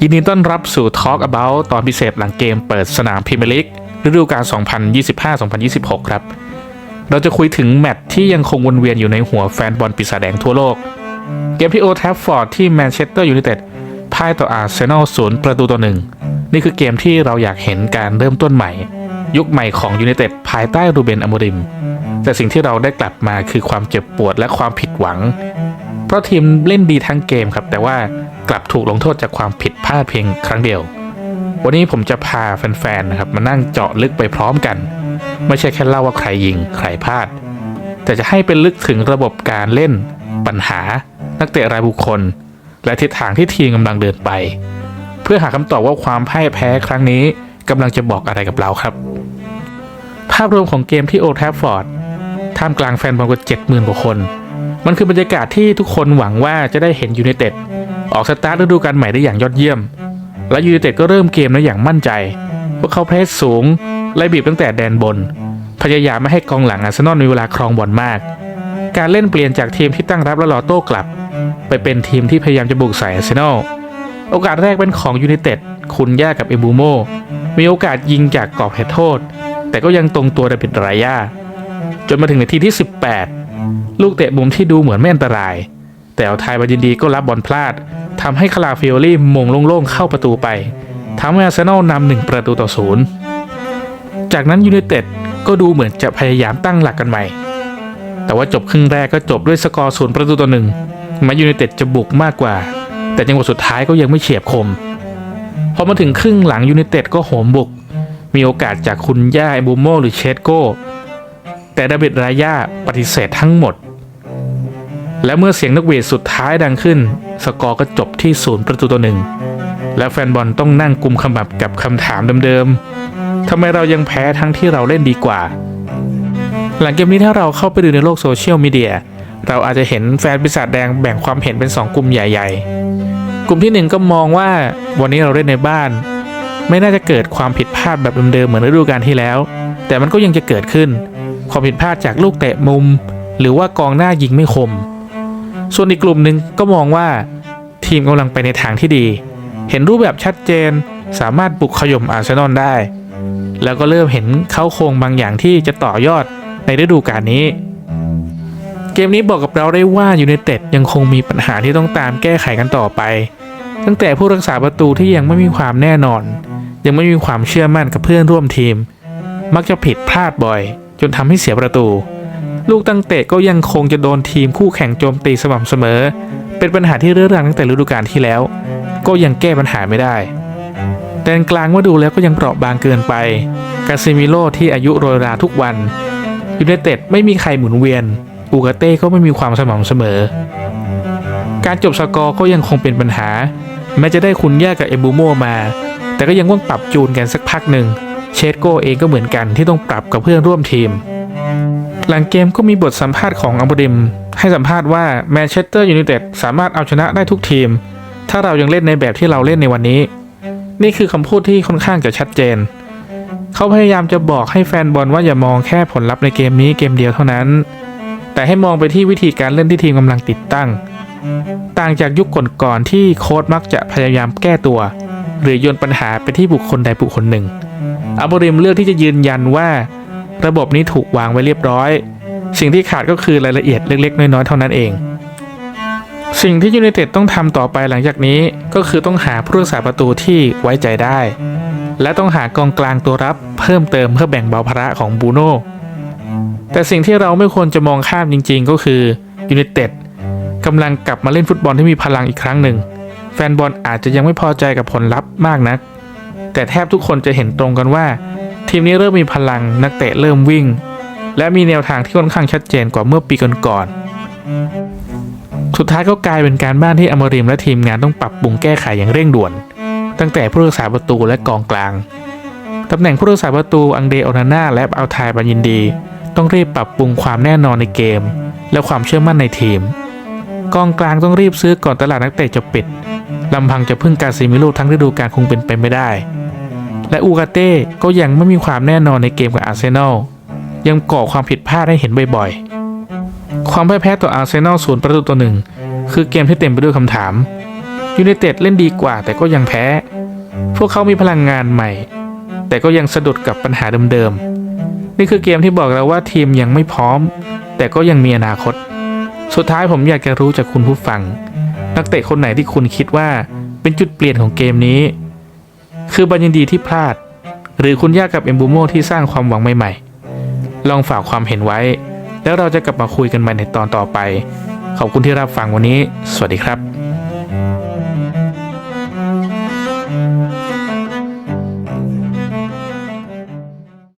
ยินดีต้อนรับสู่ Talk About ตอนพิเศษหลังเกมเปิดสนามพรีเมียร์ลีกฤดูกาล 2025-2026 ครับ เราจะคุยถึงแมตช์ที่ยังคงวนเวียนอยู่ในหัวแฟนบอลปีศาจแดงทั่วโลก เกมที่โอทัฟฟอร์ดที่แมนเชสเตอร์ยูไนเต็ดพ่ายต่ออาร์เซนอลศูนย์ประตูต่อหนึ่งนี่คือเกมที่เราอยากเห็นการเริ่มต้นใหม่ ยุคใหม่ของยูไนเต็ดภายใต้รูเบนอโมริม แต่สิ่งที่เราได้กลับมาคือความเจ็บปวดและความผิดหวัง เพราะทีมเล่นดีทั้งเกมครับแต่ว่า กลับถูกลงโทษจากความผิดพลาดเพียงครั้งเดียว วันนี้ผมจะพาแฟนๆนะครับมานั่งเจาะลึกไปพร้อมกัน ไม่ใช่แค่เล่าว่าใครยิงใครพลาด แต่จะให้เป็นลึกถึงระบบการเล่น ปัญหา นักเตะรายบุคคล และทิศทางที่ทีมกำลังเดินไป เพื่อหาคำตอบว่าความพ่ายแพ้ครั้งนี้กำลังจะบอกอะไรกับเราครับ ภาพรวมของเกมที่โอลด์แทฟฟอร์ดท่ามกลางแฟนบอลกว่า70,000กว่าคน มันคือบรรยากาศที่ทุกคนหวังว่าจะได้เห็นยูไนเต็ด ออกสตาร์ทฤดูกาลใหม่ได้อย่างยอดเยี่ยม และยูไนเต็ดก็เริ่มเกมได้อย่างมั่นใจ พวกเขาเพรสสูง ไล่บีบตั้งแต่แดนบน พยายามไม่ให้กองหลังอาร์เซนอลมีเวลาครองบอลมาก การเล่นเปลี่ยนจากทีมที่ตั้งรับและรอโต้กลับ ไปเป็นทีมที่พยายามจะบุกใส่อาร์เซนอล โอกาสแรกเป็นของยูไนเต็ด คุณย่ากับเอบูโม มีโอกาสยิงจากกรอบเขตโทษ แต่ก็ยังตรงตัวดาบิดรายาจนมาถึงนาทีที่ 18 ลูกเตะมุมที่ดูเหมือนไม่อันตราย แต่เอาไทยบายินดีก็รับบอลพลาดทำให้คาราฟิโอลี่มงโล่งๆเข้าประตูไปทำให้อาร์เซนอลนำหนึ่งประตูต่อศูนย์จากนั้นยูไนเต็ดก็ดูเหมือนจะพยายามตั้งหลักกันใหม่ แต่ว่าจบครึ่งแรกก็จบด้วยสกอร์ศูนย์ประตูต่อหนึ่งแม้ยูไนเต็ดจะบุกมากกว่า แต่จังหวะสุดท้ายก็ยังไม่เฉียบคม พอมาถึงครึ่งหลังยูไนเต็ดก็โหมบุก มีโอกาสจากคุณย่าไอบูโมหรือเชสโก้ แต่ดาบิดรายาปฏิเสธทั้งหมด และเมื่อเสียงนกหวีดสุดท้ายดังขึ้น สกอร์ก็จบที่ศูนย์ประตูต่อหนึ่งและแฟนบอลต้องนั่งกุมขมับกับคำถามเดิมๆทำไมเรายังแพ้ทั้งที่เราเล่นดีกว่า หลังเกมนี้ถ้าเราเข้าไปดูในโลกโซเชียลมีเดียเราอาจจะเห็นแฟนปีศาจแดงแบ่งความเห็นเป็น 2 กลุ่มใหญ่ๆ กลุ่มที่หนึ่งก็มองว่าวันนี้เราเล่นในบ้าน ไม่น่าจะเกิดความผิดพลาดแบบเดิมๆเหมือนฤดูกาลที่แล้ว แต่มันก็ยังจะเกิดขึ้น ความผิดพลาดจากลูกเตะมุม หรือว่ากองหน้ายิงไม่คม ส่วนอีกกลุ่มหนึ่งก็มองว่าทีมกำลังไปในทางที่ดี เห็นรูปแบบชัดเจน สามารถบุกขย่มอาร์เซนอลได้ แล้วก็เริ่มเห็นเข้าโครงบางอย่างที่จะต่อยอดในฤดูกาลนี้ เกมนี้บอกกับเราได้ว่ายูไนเต็ดยังคงมีปัญหาที่ต้องตามแก้ไขกันต่อไป ตั้งแต่ผู้รักษาประตูที่ยังไม่มีความแน่นอน ยังไม่มีความเชื่อมั่นกับเพื่อนร่วมทีม มักจะผิดพลาดบ่อย จนทำให้เสียประตู ลูกตั้งเตะก็ยังคงจะโดนทีมคู่แข่งโจมตีสม่ำเสมอ เป็นปัญหาที่เรื้อรังตั้งแต่ฤดูกาลที่แล้ว ก็ยังแก้ปัญหาไม่ได้แดนกลางว่าดูแล้วก็ยังเปราะบางเกินไป กาซิมิโลที่อายุโรยราทุกวันยูไนเต็ดไม่มีใครหมุนเวียน อูกาเต้ก็ไม่มีความสม่ำเสมอ การจบสกอร์ก็ยังคงเป็นปัญหา แม้จะได้คุณย่ากับเอบูโมมา แต่ก็ยังต้องปรับจูนกันสักพักหนึ่ง เชสโกเองก็เหมือนกันที่ต้องปรับกับเพื่อนร่วมทีม หลังเกมก็มีบทสัมภาษณ์ของอัมบริม ให้สัมภาษณ์ว่าแมนเชสเตอร์ยูไนเต็ดสามารถเอาชนะได้ทุกทีม ถ้าเรายังเล่นในแบบที่เราเล่นในวันนี้ นี่คือคำพูดที่ค่อนข้างจะชัดเจน เขาพยายามจะบอกให้แฟนบอลว่าอย่ามองแค่ผลลัพธ์ในเกมนี้เกมเดียวเท่านั้น แต่ให้มองไปที่วิธีการเล่นที่ทีมกำลังติดตั้ง ต่างจากยุคก่อนๆที่โค้ชมักจะพยายามแก้ตัว หรือโยนปัญหาไปที่บุคคลใดบุคคลหนึ่งอัมบริมเลือกที่จะยืนยันว่า ระบบนี้ถูกวางไว้เรียบร้อย สิ่งที่ขาดก็คือรายละเอียดเล็ก ๆ น้อยๆเท่านั้นเอง สิ่งที่ยูไนเต็ดต้องทำต่อไปหลังจากนี้ก็คือต้องหาผู้รักษาประตูที่ไว้ใจได้ และต้องหากองกลางตัวรับเพิ่มเติมเพื่อแบ่งเบาภาระของบูโน่แต่สิ่งที่เราไม่ควรจะมองข้ามจริง ๆ ก็คือยูไนเต็ดกำลังกลับมาเล่นฟุตบอลที่มีพลังอีกครั้งหนึ่ง แฟนบอลอาจจะยังไม่พอใจกับผลลัพธ์มากนัก แต่แทบทุกคนจะเห็นตรงกันว่า ทีมนี้เริ่มมีพลังนักเตะเริ่มวิ่ง และมีแนวทางที่ค่อนข้างชัดเจนกว่าเมื่อปีก่อนๆสุดท้ายก็กลายเป็นการบ้านที่อมริมและทีมงานต้องปรับปรุงแก้ไขอย่างเร่งด่วน ตั้งแต่ผู้รักษาประตูและกองกลางตำแหน่งผู้รักษาประตูอังเดโอนาน่าและอัลไทยบันยินดี ต้องรีบปรับปรุงความแน่นอนในเกม และความเชื่อมั่นในทีม กองกลางต้องรีบซื้อก่อนตลาดนักเตะจะปิดลำพังจะพึ่งการซิมิโลทั้งฤดูกาลคงเป็นไปไม่ได้ และอูกาเต้ก็ยังไม่มีความแน่นอนในเกมกับอาร์เซนอลยังก่อความผิดพลาดให้เห็นบ่อยๆ ความพ่ายแพ้ต่ออาร์เซนอลศูนย์ประตูต่อหนึ่งคือเกมที่เต็มไปด้วยคำถามยูไนเต็ดเล่นดีกว่าแต่ก็ยังแพ้ พวกเขามีพลังงานใหม่ แต่ก็ยังสะดุดกับปัญหาเดิมๆ นี่คือเกมที่บอกเราว่าทีมยังไม่พร้อม แต่ก็ยังมีอนาคต สุดท้ายผมอยากจะรู้จากคุณผู้ฟัง นักเตะคนไหนที่คุณคิดว่าเป็นจุดเปลี่ยนของเกมนี้ คือบัญญันดีที่พลาด หรือคุณยากกับเอมบูโมที่สร้างความหวังใหม่ๆ ลองฝากความเห็นไว้ แล้วเราจะกลับมาคุยกันใหม่ในตอนต่อไป ขอบคุณที่รับฟังวันนี้ สวัสดีครับ